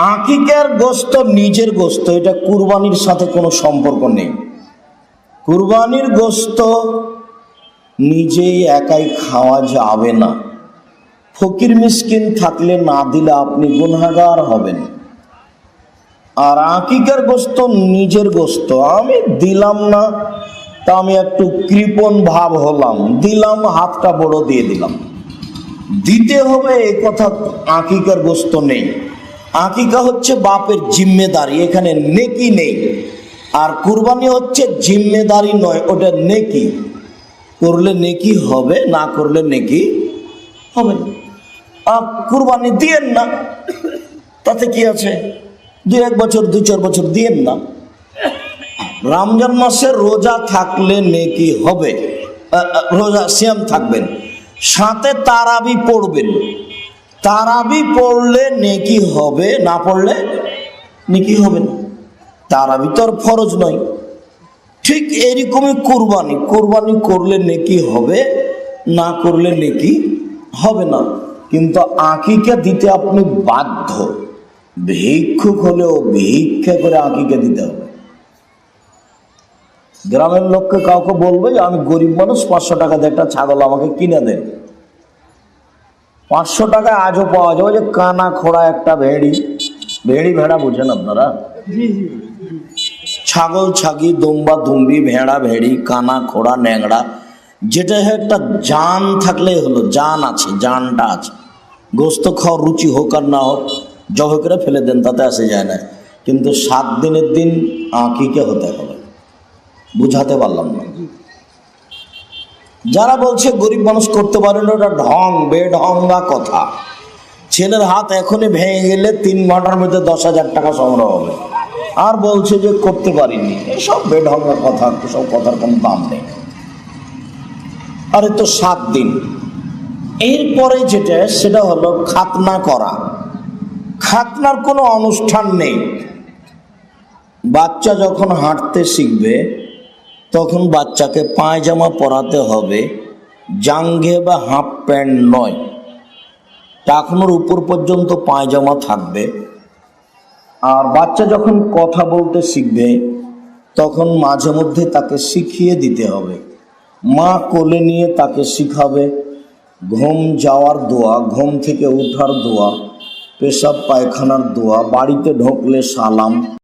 আকিকার গোস্ত নিজের গোস্ত, এটা কুরবানির সাথে কোনো সম্পর্ক নেই। কুরবানির গোস্ত নিজেই একাই খাওয়া যাবে না। ফকির মিসকিন থাকলে না দিলে আপনি গুনাগার হবেন। আর আকিকার গোস্ত নিজের গোস্ত, আমি দিলাম না, তা আমি একটু কৃপণ ভাব হলাম, দিলাম, হাতটা বড় দিয়ে দিলাম। দিতে হবে, এ কথা আকিকার গোস্ত নেই। আকিকা হচ্ছে বাপের জিম্মেদারি, এখানে নেকি নেই। আর কুরবানি হচ্ছে জিম্মেদারি নয়, ওটা নেকি। করলে নেকি হবে, না করলে নেকি হবে কুরবানি দিয়েন না, তাতে কি আছে? দু এক বছর দু চার বছর দিয়েন না। রমজান মাসে রোজা থাকলে নেকি হবে রোজা সিয়াম থাকবেন। সাথে তারাবি পড়বেন। তারাবি পড়লে নেকি হবে, না পড়লে নেকি হবে না। তারাবি তো আর ফরজ নয়। ঠিক এরকমই কোরবানি। কোরবানি করলে নেকি হবে, না করলে নেকি হবে না। কিন্তু আকিকা দিতে আপনি বাধ্য। ভিক্ষুক হলেও ভিক্ষা করে আকিকা দিতে হবে। গ্রামের লোককে কাউকে বলবে, আমি গরিব মানুষ, পাঁচশো টাকা দিয়ে একটা ছাগল আমাকে কিনে দেন। পাঁচশো টাকা আজও পাওয়া যাবে যে কানা খোড়া একটা ভেড়ি। ভেড়ি ভেড়া বুঝেন আপনারা? ছাগল ছাগি দম্বা দুম্বি ভেড়া ভেড়ি কানা খোড়া ন্যাংড়া যেটা একটা জান থাকলেই হলো জান আছে জানটা আছে। গোস্ত খাওয়ার রুচি হোক আর না হোক জবে করে ফেলে দেন তাতে আসে যায় না। কিন্তু সাত দিনের দিন আঁকিকে হতে হবে। বুঝাতে পারলাম না। যারা বলছে গরিব মানুষ করতে পারে না, ওটা ঢং, বেঢঙ্গা কথা। ছেলের হাত এখনই ভেঙে গেলে তিন ঘণ্টার মধ্যে দশ হাজার টাকা সংগ্রহ হবে। আর বলছে যে করতে পারিনি। এসব বেঢঙ্গা কথা সব কথার কোনো দাম নেই। আরে তো সাত দিন। এরপরে যেটা, সেটা হলো খাতনা করা। খাতনার কোনো অনুষ্ঠান নেই। বাচ্চা যখন হাঁটতে শিখবে তখন বাচ্চাকে পায়জামা পরাতে হবে, জাঙ্গে বা হাফ প্যান্ট নয়। টাকনোর উপর পর্যন্ত পায়জামা থাকবে। আর বাচ্চা যখন কথা বলতে শিখবে, তখন মাঝে মধ্যে তাকে শিখিয়ে দিতে হবে। মা কোলে নিয়ে তাকে শিখাবে, ঘুম যাওয়ার দোয়া, ঘুম থেকে ওঠার দোয়া, পেশাব পায়খানার দোয়া, বাড়িতে ঢোকলে সালাম।